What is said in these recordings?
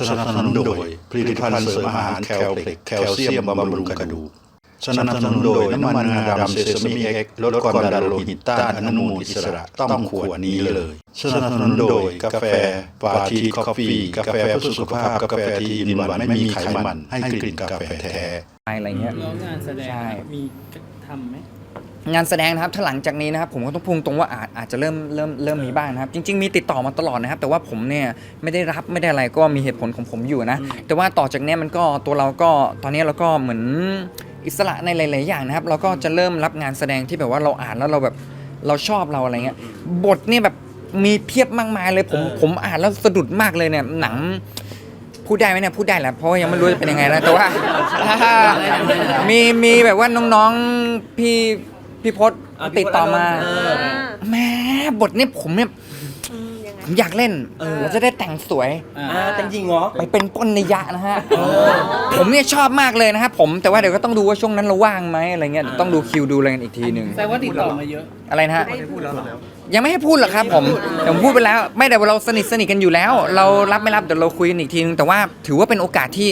สนับสนุนโดยผลิตภัณฑ์เสริมอาหารแคลเพล็กแคลเซียมบำรุงกระดูกสนับสนุนโดยน้ำมันงาดำเซซามิเอ็กลดความดันโลหิตต้านอนุมูลอิสระต้องขวดนี้เลย สนับสนุนโดยกาแฟปาทีคอฟฟี่กาแฟเพื่อสุขภาพกาแฟที่อินวันไม่มีไขมันให้กลิ่นกาแฟแท้อะไรเงี้ยแล้วงานแสดงใช่มีทำไหม งานแสดงนะครับถ้าหลังจากนี้นะครับผมก็ต้องพูดตรงว่าอาจอาจจะเริ่มเริ่มเริ่มมีบ้างนะครับ จริง ๆ มีติดต่อมาตลอดนะครับ แต่ว่าผมเนี่ยไม่ได้รับไม่ได้อะไรก็มีเหตุผลของผมอยู่นะ แต่ว่าต่อจากเนี้ยมันก็ตัวเราก็ตอนนี้เราก็เหมือนอิสระในหลาย ๆ อย่างนะครับ เราก็จะเริ่มรับงานแสดงที่แบบว่าเราอ่านแล้วเราแบบเราชอบเราอะไรเงี้ยบทเนี่ยแบบมีเพียบมากมายเลยผมผมอ่านแล้วสะดุดมากเลยเนี่ยหนังพูดได้ไหมเนี่ยพูดได้แหละเพราะว่ายังไม่รู้จะเป็นยังไงนะแต่ว่ามีมีแบบว่าน้องๆพี่ พี่พศติดต่อมาแหม่บทนี้ผมเนี่ยผมอยากเล่นเราจะได้แต่งสวย อ่าอ่าแต่จริงเหรอ ไปเป็นก้นนิยะนะฮะผมเนี่ยชอบมากเลยนะครับผมแต่ว่าเดี๋ยวก็ต้องดูว่าช่วงนั้นเราว่างไหมอะไรเงี้ยเดี๋ยวต้องดูคิวดูอะไรกันอีกทีหนึ่งแสดงว่าติดต่อมาเยอะ อะไรนะฮะยังไม่ให้พูดหรอกครับผมผมพูดไปแล้ว ไม่แต่ว่าเราสนิทสนิทกันอยู่แล้ว เรารับไม่รับเดี๋ยวเราคุยกันอีกทีนึงแต่ว่าถือว่าเป็นโอกาสที่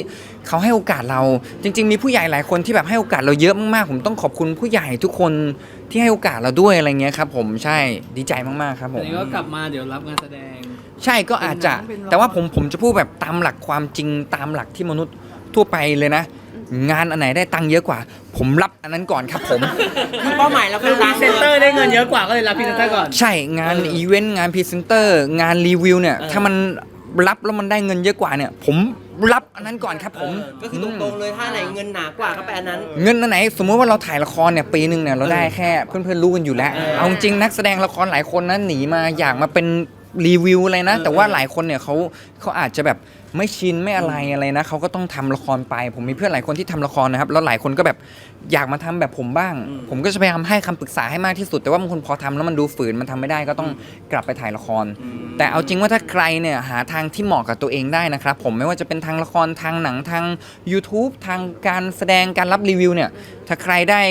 เขาให้โอกาสเราจริง ๆ มีผู้ใหญ่หลายคนที่แบบให้โอกาสเราเยอะมากๆ ผมต้องขอบคุณผู้ใหญ่ทุกคนที่ให้โอกาสเราด้วยอะไรเงี้ยครับผมใช่ดีใจมากๆครับผอันมนี้ก็กลับมาเดี๋ยวรับงานแสดง ใช่ก็อาจจะแต่ว่าผมผมจะพูดแบบตามหลักความจริงตามหลักที่มนุษย์ทั่วไปเลยนะ งานอันไหนได้ตังค์เยอะกว่า ผมรับอันนั้นก่อนครับผม คือเป้าหมายเราคือพรีล้างเซนเตอร์ได้เงินเยอะกว่าก็เลยรับพรีเซนเตอร์ก่อน ใช่งานอีเวนต์งานพรีเซนเตอร์งานรีวิวเนี่ย เออ ถ้ามันรับแล้วมันได้เงินเยอะกว่าเนี่ย ผม รับอันนั้นก่อนครับผมก็คือตรงๆเลยถ้าไหนเงินหนากว่าก็ไปอันนั้น เงินอันไหน สมมติว่าเราถ่ายละครเนี่ยปีหนึ่งเนี่ยเราได้แค่เพื่อนๆรู้กันอยู่แล้ว เออเอาจริงนักแสดงละครหลายคนนะหนีมาอยากมาเป็น รีวิวอะไรนะเออแต่ว่าหลายคนเนี่ยเขาเขาอาจจะแบบไม่ชินไม่อะไรอะไรนะเขาก็ต้องทำละครไป ผมมีเพื่อนหลายคนที่ทำละครนะครับแล้วหลายคนก็แบบอยากมาทำแบบผมบ้าง ผมก็จะพยายามให้คำปรึกษาให้มากที่สุด แต่ว่าบางคนพอทำแล้วมันดูฝืนมันทำไม่ได้ก็ต้องกลับไปถ่ายละคร แต่เอาจริงว่าถ้าใครเนี่ยหาทางที่เหมาะกับตัวเองได้นะครับผมไม่ว่าจะเป็นทางละครทางหนังทาง YouTube ทางการแสดงการรับรีวิวเนี่ยถ้าใครได้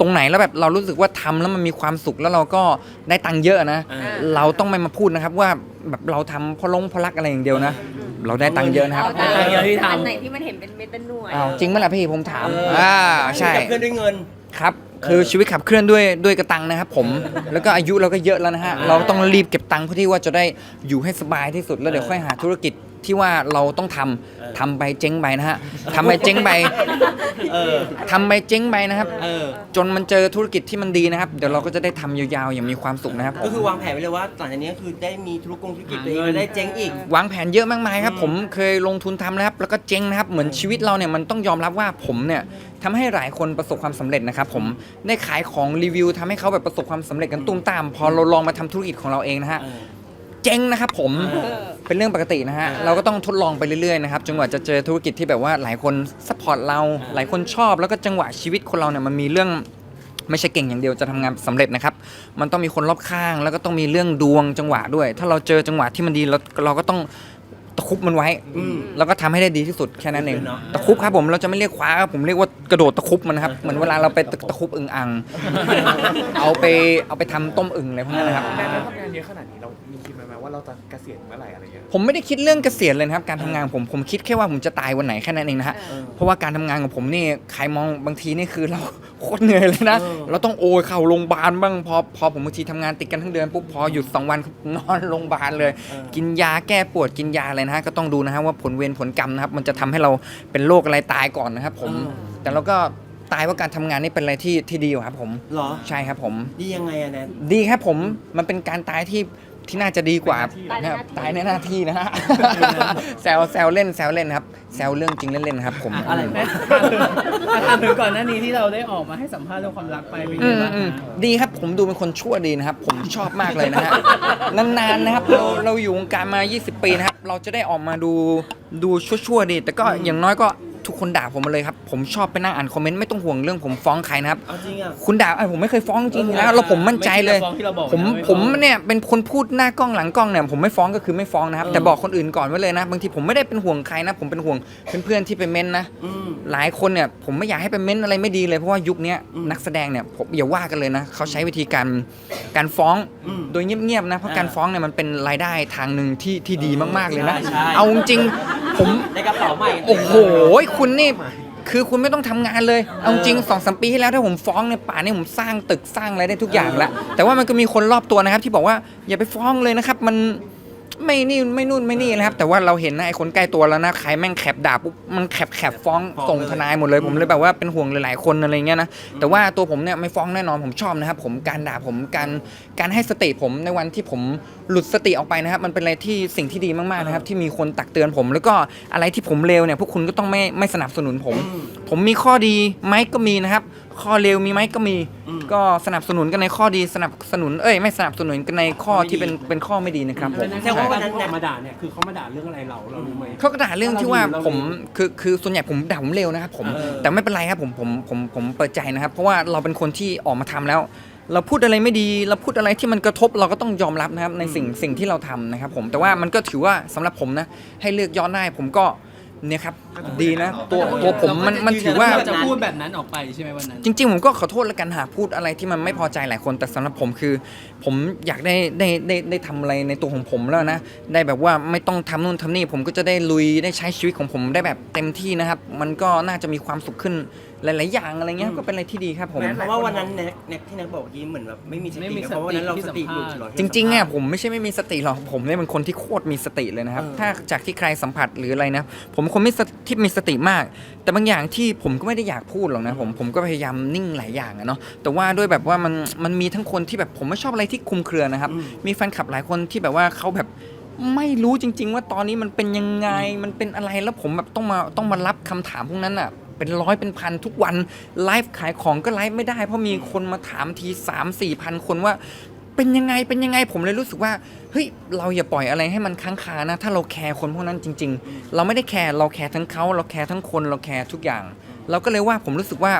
ตรงไหนแล้วแบบเรารู้สึกว่าทำแล้วมันมีความสุขแล้วเราก็ได้ตังค์เยอะนะ อ่า เราต้องไม่มาพูดนะครับว่าแบบเราทำเพราะลงเพราะรักอะไรอย่างเดียวนะ เราได้ตังค์เยอะนะครับ ได้ตังค์เยอะที่ทำ อันไหนที่มันเห็นเป็นเม็ดเป็นหน่วยอ้าวจริงไหมล่ะพี่ผมถามเอออ่อ่าใช่ กับเพื่อนด้วยเงิน ครับ คือชีวิตขับเคลื่อนด้วยด้วยกระตังนะครับผม แล้วก็อายุเราก็เยอะแล้วนะฮะเราต้องรีบเก็บตังค์เพื่อที่ว่าจะได้อยู่ให้สบายที่สุดแล้วเดี๋ยวค่อยหาธุรกิจ ที่ว่าเราต้องทำทำไปเจ๊งไปนะฮะทำไปเจ๊งไปเออ ทำไปเจ๊งไปนะครับ เออ จนมันเจอธุรกิจที่มันดีนะครับ เดี๋ยวเราก็จะได้ทำยาวๆ อย่างมีความสุขนะครับผก็มคือวางแผนไว้เลยว่าหลังจากนี้คือได้มีธุรกงธุรกิจตัวเองหาเงินได้เจ๊งอีก วางแผนเยอะมากมายครับ ผมเคยลงทุนทำนะครับ แล้วก็เจ๊งนะครับ เหมือนชีวิตเราเนี่ยมันต้องยอมรับว่าผมเนี่ยทำให้หลายคนประสบความสำเร็จนะครับผมได้ขายของรีวิวทำให้เขาแบบประสบความสำเร็จกันตุ้มตาม พอเราลองมาทำธุรกิจของเราเองนะฮะ เออ เจ๊งนะครับผมเป็นเรื่องปกตินะฮะเราก็ต้องทดลองไปเรื่อยๆนะครับจนกว่าจะเจอธุรกิจที่แบบว่าหลายคนซัพพอร์ตเราหลายคนชอบ แล้วก็จังหวะชีวิตคนเราเนี่ยมันมีเรื่องไม่ใช่เก่งอย่างเดียวจะทำงานสำเร็จนะครับ มันต้องมีคนรอบข้าง แล้วก็ต้องมีเรื่องดวงจังหวะด้วย ถ้าเราเจอจังหวะที่มันดีเราเราก็ต้องตะครุบมันไว้อืมแล้วก็ทำให้ได้ดีที่สุดแค่นั้นเองเนอะตะครุบครับผมเราจะไม่เรียกคว้าครับผมเรียกว่ากระโดดตะครุบมันนะครับเหมือนเวลาเราไปตะตะครุบอึ่งอ่างเอาไปเอาไปทำต้มอึ่งอะไรพวกนั้นนะครับแม่เราทำงานเยอะขนาดนี้เรามี คิดไหมว่าเราจะเกษียณเมื่อไหร่อะไรเงี้ยผมไม่ได้คิดเรื่องเกษียณเลยนะครับ การทำงานของผมผมคิดแค่ว่าผมจะตายวันไหนแค่นั้นเองนะฮะ เออ เพราะว่าการทำงานของผมนี่ใครมองบางทีนี่คือเรา โคตรเหนื่อยเลยนะ เออ เราต้องโอยเข่าโรงพยาบาลบ้างพอพอผมบางทีทำงานติดกันทั้งเดือนปุ๊บพอหยุดสองวันนอนโรงพยาบาลเลยกินยาแก้ปวดกินยาอะไรนะฮะก็ต้องดูนะฮะว่าผลเวรผลกรรมนะครับ มันจะทำให้เราเป็นโรคอะไรตายก่อนนะครับผม เออ แต่เราก็ตายว่าการทำงานนี่เป็นอะไรที่ที่ดีอยู่ครับผม เหรอ ใช่ครับผม ดียังไงอะแนน ดีครับผมมันเป็นการตายที่ ที่น่าจะดีกว่าตายในหน้าที่นะครับตายในหน้าที่นะฮะแซวแซวเล่นแซวเล่นครับ แซวเรื่องจริงเล่นๆนะครับ ผมอะไรแม่ถามถึงก่อนหน้านี้ที่เราได้ออกมาให้สัมภาษณ์เรื่องความรักไปเป็นไงอืมบ้างอืมดีครับผมดูเป็นคนชั่วดีนะครับ ผมชอบมากเลยนะฮะ นานๆนะครับเราเราอยู่วงการมา 20 ปีนะครับ เราจะได้ออกมาดูดูชั่วๆดี แต่ก็อย่างน้อยก็ ทุกคนด่าผมมาเลยครับ ผมชอบไปนั่งอ่านคอมเมนต์ไม่ต้องห่วงเรื่องผมฟ้องใครนะครับ เอาจริงอะ คุณด่าไอ้ผมไม่เคยฟ้องจริงๆนะแล้วผมมั่นใจเลย ไม่ฟ้องที่เราบอกผมนะไผมเนี่ยเป็นคนพูดหน้ากล้องหลังกล้องเนี่ยผมไม่ฟ้องก็คือไม่ฟ้องนะครับ เออ แต่บอกคนอื่นก่อนไว้เลยนะบางทีผมไม่ได้เป็นห่วงใครนะ ผมเป็นห่วงเพื่อนๆที่ไปเม้นต์นะ อืม หลายคนเนี่ยผมไม่อยากให้ไปเม้นต์อะไรไม่ดีเลยเพราะว่ายุคเนี้ยอืมนักแสดงเนี่ยผมอย่าว่ากันเลยนะเขาใช้วิธีการการฟ้องอืมโดยเงียบๆนะเพราะอ่าการฟ้องเนี่ยมันเป็นรายได้ทางหนึ่งที่ที่ดีมากๆเลยนะ ใช่ใช่ เอาจริงๆ ผมในกระเป๋าใหม่โอ้โหคุณนี่คือคุณไม่ต้องทำงานเลย เอาจริงสองสามปีที่แล้วถ้าผมฟ้องเนี่ยป่านนี้ผมสร้างตึกสร้างอะไรได้ทุกอย่างแล้ว แต่ว่ามันก็มีคนรอบตัวนะครับที่บอกว่าอย่าไปฟ้องเลยนะครับ มัน ไม่นี่ไม่นู่นไม่นี่นะครับ แต่ว่าเราเห็นนะไอ้คนใกล้ตัวแล้วนะใครแม่งแคปด่าปุ๊บมันแคปแคปฟ้องส่งทนายหมดเลยผมเลยแบบว่าเป็นห่วงหลายๆคนอะไรเงี้ยนะแต่ว่าตัวผมเนี่ยไม่ฟ้องแน่นอนผมชอบนะครับ ผมการด่าผมการการให้สติผมในวันที่ผมหลุดสติออกไปนะครับ มันเป็นอะไรที่สิ่งที่ดีมากๆนะครับ ที่มีคนตักเตือนผม แล้วก็อะไรที่ผมเลวเนี่ยพวกคุณก็ต้องไม่ไม่สนับสนุนผม ผมมีข้อดีไหมก็มีนะครับ ข้อเลวมีไหมก็มีก็สนับสนุนกันในข้อดีสนับสนุนเอ้ยไม่สนับสนุนกันในข้อที่เป็นเป็นข้อไม่ดีนะครับผมแสดงว่าวันนั้นเขาเนี่ยมาด่าเนี่ยคือเขามาด่าเรื่องอะไรเราเรารู้ไหม เขาก็ด่าเรื่องที่ว่าเราดีผมเราดีคือคือส่วนใหญ่ผมด่าผมเร็วนะครับผมเออ แต่ไม่เป็นไรครับผมผมผมผมเปิดใจนะครับ เพราะว่าเราเป็นคนที่ออกมาทำแล้ว เราพูดอะไรไม่ดี เราพูดอะไรที่มันกระทบเราก็ต้องยอมรับนะครับในสิ่งสิ่งที่เราทำนะครับผมแต่ว่ามันก็ถือว่าสำหรับผมนะให้เลือกย้อนได้ผมก็ เนี่ยครับดีนะตัวตัวผมมันมันถือว่าเราจะพูดแบบนั้นออกไปใช่ไหมวันนั้น จริง ๆ ผมก็ขอโทษแล้วกันหากพูดอะไรที่มันไม่พอใจหลายคนแต่สำหรับผมคือ ผมอยากได้ได้ได้ได้ทำอะไรในตัวของผมแล้วนะได้แบบว่าไม่ต้องทำนู่นทำนี่ผมก็จะได้ลุยได้ใช้ชีวิตของผมได้แบบเต็มที่นะครับ มันก็น่าจะมีความสุขขึ้น หลาย ๆ อย่างอะไรเงี้ยก็เป็นอะไรที่ดีครับผมเพราะว่าวันนั้นแน็กแน็กที่แน็กบอกเมื่อกี้เหมือนแบบไม่มีสไม่ติมีสติเพราะว่าวันนั้นเราที่สสัมติภาษณ์ หลุดเหรอจริงๆอะผมไม่ใช่ไม่มีสติหรอกผมเนี่ยเป็นคนที่โคตรมีสติเลยนะครับเออถ้าจากที่ใครสัมผัสหรืออะไรนะ ผมเป็นคนไม่สติที่มีสติมาก แต่บางอย่างที่ผมก็ไม่ได้อยากพูดหรอกนะผมผมก็พยายามนิ่งหลายอย่างอะเนาะแต่ว่าด้วยแบบว่ามันมันมีทั้งคนที่แบบผมไม่ชอบอะไรที่คลุมเครือนะครับ มีแฟนคลับหลายคนที่แบบว่าเขาแบบไม่รู้จริง ๆ ว่าตอนนี้มันเป็นยังไงมันเป็นอะไรแล้วผมแบบต้องมาต้องมารับคำถามพวกนั้นอะ เป็นร้อยเป็นพันทุกวันไลฟ์ขายของก็ไลฟ์ไม่ได้ เพราะมีคนมาถามทีสามสี่พันคนว่าเป็นยังไงเป็นยังไงผมเลยรู้สึกว่าเฮ้ยเราอย่าปล่อยอะไรให้มันค้างคานะ ถ้าเราแคร์คนพวกนั้นจริง ๆ เราไม่ได้แคร์เราแคร์ทั้งเขาเราแคร์ทั้งคนเราแคร์ทุกอย่าง เราก็เลยว่าผมรู้สึกว่า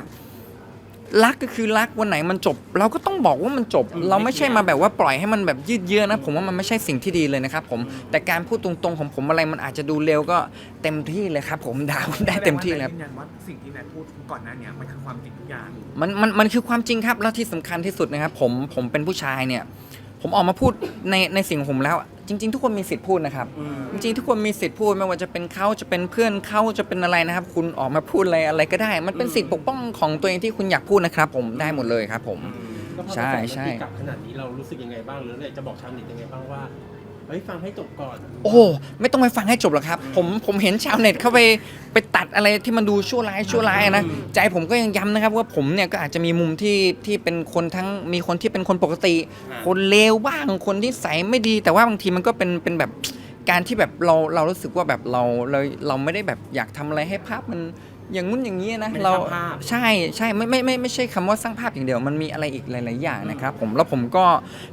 รักก็คือรักวันไหนมันจบ เราก็ต้องบอกว่ามันจบ เราไม่ใช่มาแบบว่าปล่อยให้มันแบบยืดเยื้อนะ ผมว่ามันไม่ใช่สิ่งที่ดีเลยนะครับผมแต่การพูดตรงๆของผมอะไรมันอาจจะดูเร็วก็เต็มที่เลยครับ ผมด่าผมได้เต็มที่เลยครับยืนยันว่าสิ่งที่แนทพูดก่อนหน้าเนี้มันคือความจริงทุกอย่างมันมันมันคือความจริงครับแล้วที่สำคัญที่สุดนะครับผมผมเป็นผู้ชายเนี่ย ผมออกมาพูดในในสิ่งของผมแล้ว จริง ๆ ทุกคนมีสิทธิ์พูดนะครับ จริงๆทุกคนมีสิทธิ์พูดไม่ว่าจะเป็นเขาจะเป็นเพื่อนเขาจะเป็นอะไรนะครับ คุณออกมาพูดอะไรอะไรก็ได้ มันเป็นสิทธิ์ปกป้องของตัวเองที่คุณอยากพูดนะครับ ผมได้หมดเลยครับ ผม แล้วพอใช่กระแสมันใช่ ตีกลับขนาดนี้เรารู้สึกยังไงบ้างหรืออยากจะบอกชาวเน็ตยังไงบ้างว่า เฮ้ยฟังให้จบก่อน โอ้ไม่ต้องไปฟังให้จบหรอกครับ ผมผมเห็นชาวเน็ตเข้าไปไปตัดอะไรที่มันดูชั่วร้ายชั่วร้ายนะใจผมก็ยังย้ำนะครับว่าผมเนี่ยก็อาจจะมีมุมที่ที่เป็นคนทั้งมีคนที่เป็นคนปกติ คนเลวบ้างคนที่ใสยไม่ดี แต่ว่าบางทีมันก็เป็นเป็นแบบการที่แบบเราเรารู้สึกว่าแบบเราเราเราไม่ได้แบบอยากทำอะไรให้ภาพมัน อย่างงู้นอย่างนี้นะไม่ได้เราสร้างภาพใช่ใช่ไม่ไม่ไม่ไม่ใช่คำว่าสร้างภาพอย่างเดียวมันมีอะไรอีกหลาย ๆ อย่างนะครับผมแล้วผมก็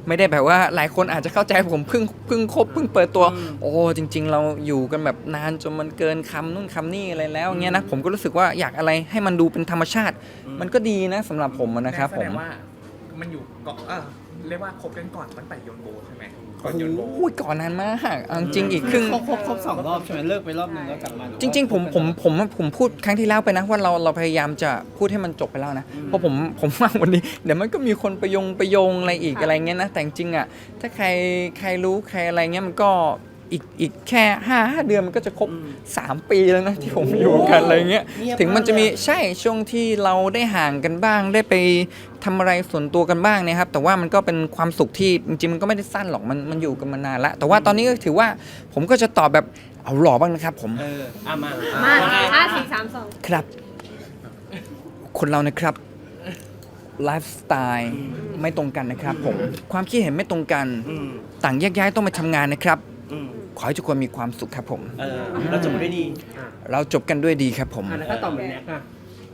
ไม่ได้แบบว่าหลายคนอาจจะเข้าใจผมเพิ่งเพิ่งคบเพิ่งเปิดตัว โอ้จริง ๆ เราอยู่กันแบบนานจนมันเกินคำนู่นคำนี่อะไรแล้วเงี้ยนะผมก็รู้สึกว่าอยากอะไรให้มันดูเป็นธรรมชาติ มันก็ดีนะสำหรับผมอะนะครับแสผดมงว่า มันอยู่ก่อนเออเรียกว่าคบกันก่อนตั้งแต่โยนโบใช่ไหมก่อนโโยนโบอ้ยก่อนนานมากเอาจริงๆอีกครึ่ง ครบครบครบสองรอบใช่ไหมเลิกไปรอบหนึ่งแล้วกลับมาหอว่าจริงๆผมผมผมผมพูดครั้งที่แล้วไปนะว่าเราเราพยายามจะพูดให้มันจบไปแล้วนะเพราะผมผมว่าวันนี้ เดี๋ยวมันก็มีคนไปโยงไปโยงอะไรอีกอะไรเงี้ยนะแต่จริงๆอะถ้าใครใครรู้ใครอะไรเงี้ยมันก็ อีกอีกแค่ห้าห้าเดือนมันก็จะครบ 3 ปีแล้วนะที่ผมอยู่กันอะไรเงี้ยเงียบถึงมันจะมีมากเลยใช่ช่วงที่เราได้ห่างกันบ้างได้ไปทำอะไรส่วนตัวกันบ้างเนะครับ แต่ว่ามันก็เป็นความสุขที่จริงๆมันก็ไม่ได้สั้นหรอกมันมันอยู่กันมานานละแต่ว่าตอนนี้ก็ถือว่าผมก็จะตอบแบบเอาหล่อบ้างนะครับ ผมเอออะมามาว่าไงห้าสี่สามสองครับ คนเรานะครับไลฟ์สไตล์ไม่ตรงกันนะครับผมความคิดเห็นไม่ตรงกันอืมต่างแยกย้ายต้องไปทำงานนะครับอืม ขอให้ทุกคนมีความสุขครับผม เออเราจบด้วยดีเราจบกันด้วยดีครับผม อะแล้วถ้าตอบเหมือนแน็กอะ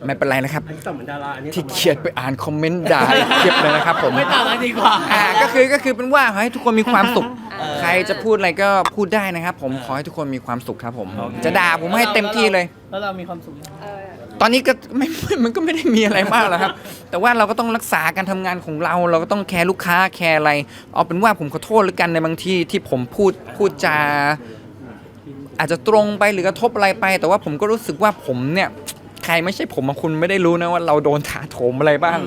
ไม่เป็นไรนะครับ อันนี้ตอบเหมือนดาราอันนี้ตที่อบหมือนเขียนไปอ่านคอมเมนต์ด่าเทียบเลยนะครับผมไม่ตอบแล้วดีกว่า อ่าก็คือก็คือเป็นว่าขอให้ทุกคนมีความสุข เออใครจะพูดอะไรก็พูดได้นะครับผมขอให้ทุกคนมีความสุขครับผมจะด่าผมให้เต็มที่เลย แล้วเรามีความสุขยัง เออ ตอนนี้ก็ไม่มันก็ไม่ได้มีอะไรมากหรอกครับ แต่ว่าเราก็ต้องรักษาการทำงานของเรา เราก็ต้องแคร์ลูกค้าแคร์อะไร เอาเป็นว่าผมขอโทษแล้วกันในบางที่ที่ผมพูดพูดจาอาจจะตรงไปหรือกระทบอะไรไป แต่ว่าผมก็รู้สึกว่าผมเนี่ย ใครไม่ใช่ผมอะคุณไม่ได้รู้นะว่าเราโดนถาโถมอะไรบ้าง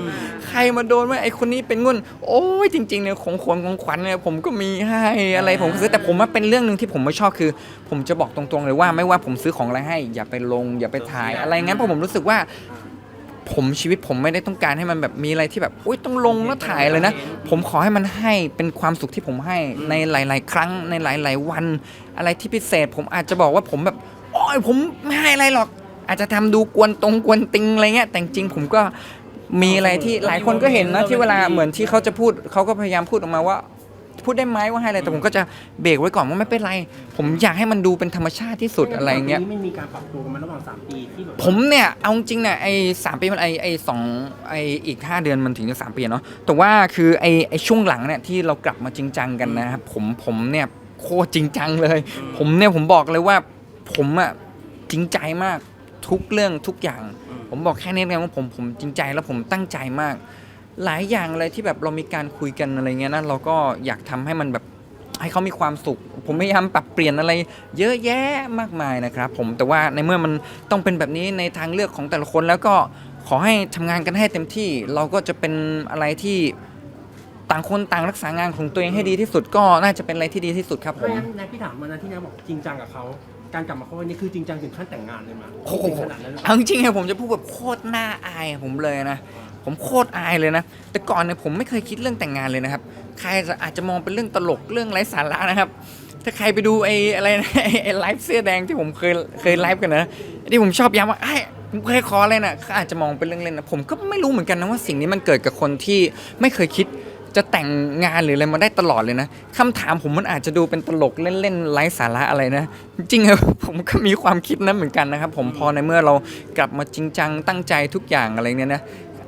ใครมาโดนว่าไอ้คนนี้เป็นงุ่นโอ้ยจริงๆเนี่ยของขวัญของขวัญเนี่ยผมก็มีให้อะไรผมก็ซื้อแต่ผมว่าเป็นเรื่องหนึ่งที่ผมไม่ชอบคือ ผมจะบอกตรงๆเลยว่าไม่ว่าผมซื้อของอะไรให้ อย่าไปลง อย่าไปถ่าย อะไรงั้นเพราะผมรู้สึกว่า ผมชีวิตผมไม่ได้ต้องการให้มันแบบมีอะไรที่แบบอุ้ยต้องลงแล้วถ่ายเลยนะ ผมขอให้มันให้เป็นความสุขที่ผมให้ในหลาย ๆ ครั้งในหลาย ๆ วัน อะไรที่พิเศษ ผมอาจจะบอกว่าผมแบบโอ้ยผมไม่ให้อะไรหรอก อาจจะทำดูกวนตรงกวนติงอะไรเงี้ยแต่จริงๆผมก็มีอะไรที่หลายคนก็เห็นนะที่เวลาเหมือนที่เขาจะพูดเขาก็พยายามพูดออกมาว่า พูดได้ไหมว่าให้อะไรแต่ผมก็จะเบรกไว้ก่อนว่าไม่เป็นไร ผมอยากให้มันดูเป็นธรรมชาติที่สุดอะไรเงี้ยนี้ไม่มีการปรับตัวกันมาระหว่าง3ปีที่แบบผมเนี่ยเอาจริงเนี่ยไอ้สามปีมันไอ้ไอ้สองไอ้อีก5เดือนมันถึงจะสามปีเนาะแต่ว่าคือไอ้ไอ้ช่วงหลังเนี่ยที่เรากลับมาจริงจังกันนะครับผมผมเนี่ยโคตรจริงจังเลย ผมเนี่ยผมบอกเลยว่าผมอะจริงใจมาก ทุกเรื่องทุกอย่าง ผมบอกแค่นี้เลยว่าผมผมจริงใจแล้วผมตั้งใจมาก หลายอย่างเลยที่แบบเรามีการคุยกันอะไรเงี้ยนะเราก็อยากทำให้มันแบบให้เขามีความสุข ผมพยายามปรับเปลี่ยนอะไร เยอะแยะมากมายนะครับ ผมแต่ว่าในเมื่อมันต้องเป็นแบบนี้ในทางเลือกของแต่ละคนแล้วก็ขอให้ทำงานกันให้เต็มที่ เราก็จะเป็นอะไรที่ต่างคนต่างรักษางานของตัวเองให้ดีที่สุดก็น่าจะเป็นอะไรที่ดีที่สุดครับเพผราะมงั้นนายพี่ถามมานะที่นายบอกจริงจังกับเขา การกลับมาเขาวันนี้คือจริงจังถึงขั้นแต่งงานเลยมั้ยโอ้โหถึงขนาดนั้นเลยเอาจริงๆอะผมจะพูดแบบโคตรน่าอายผมเลยนะ ผมโคตรอายเลยนะ แต่ก่อนเนี่ยผมไม่เคยคิดเรื่องแต่งงานเลยนะครับ ใครจะอาจจะมองเป็นเรื่องตลกเรื่องไร้สาระนะครับ ถ้าใครไปดูไอ้อะไรนะไอ้ไอ้ไลฟ์เสื้อแดงที่ผมเคยเคยไลฟ์กันนะที่ผมชอบย้ำว่าไอ้ยผมเคยขออะไรนะเขาอาจจะมองเป็นเรื่องเล่นนะผมก็ไม่รู้เหมือนกันนะว่าสิ่งนี้มันเกิดกับคนที่ไม่เคยคิด จะแต่งงานหรืออะไรมาได้ตลอดเลยนะคำถามผมมันอาจจะดูเป็นตลกเล่นๆไร้สาระอะไรนะ จริงๆอะผมก็มีความคิดนั้นเหมือนกันนะครับ ผมพอในเมื่อเรากลับมาจริงจังตั้งใจทุกอย่างอะไรเนี่ยนะ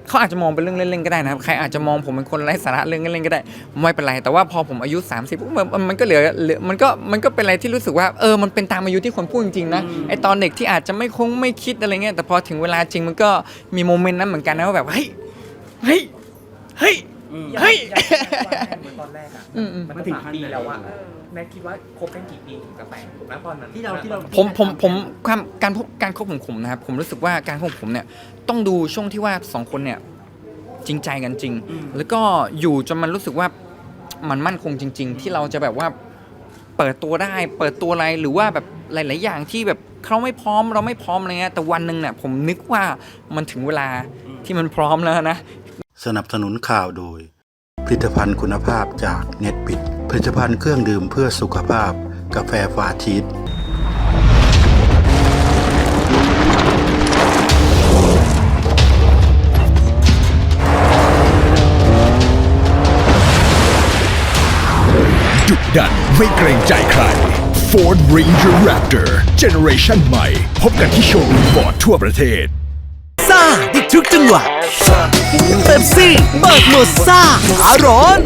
เขาอาจจะมองเป็นเรื่องเล่นๆก็ได้นะครับ ใครอาจจะมองผมเป็นคนไร้สาระเรื่องเล่นๆก็ได้ ไม่เป็นไร แต่ว่าพอผมอายุ 30ปุ๊บมันมันก็เหลือเหลือมันก็มันก็เป็นอะไรที่รู้สึกว่าเออมันเป็นตามอายุที่คนพูดจริงๆนะไอตอนเด็กที่อาจจะไม่คงไม่คิดอะไรเงี้ยแต่พอถึงเวลาจริงมันก็มีโมเมนต์นั้นเหมือนกันนะว่าแบบเฮ้ยเฮ้ยเฮ้ย เฮ้ยเหมือนตอนแรกอะอืมอืม มันถึงปีแล้วอะแม่คิดว่าคบกันกี่ปีถึงจะแต่งแล้วตอนนั้นที่เราที่เรา ผมผมผมความการพบการคบของผมนะครับ ผมรู้สึกว่าการคบของผมเนี่ยต้องดูช่วงที่ว่าสองคนเนี่ยจริงใจกันจริงแล้วก็อยู่จนมันรู้สึกว่ามันมั่นคงจริง ๆ ที่เราจะแบบว่าเปิดตัวได้ เปิดตัวอะไรหรือว่าแบบหลาย ๆ อย่างที่แบบเขาไม่พร้อมเราไม่พร้อมอะไรเงี้ยแต่วันหนึ่งเนี่ยผมนึกว่ามันถึงเวลาที่มันพร้อมแล้วนะ สนับสนุนข่าวโดย ผลิตภัณฑ์คุณภาพจากเน็ตบิด ผลิตภัณฑ์เครื่องดื่มเพื่อสุขภาพ กาแฟฟาชีสดุดันไม่เกรงใจใคร Ford Ranger Raptor Generation ใหม่ พบกันที่โชว์รูมฟอร์ดทั่วประเทศ ซ่าในทุกจังหวะ เปปซี่เปิดโหมดซ่าอาร้อน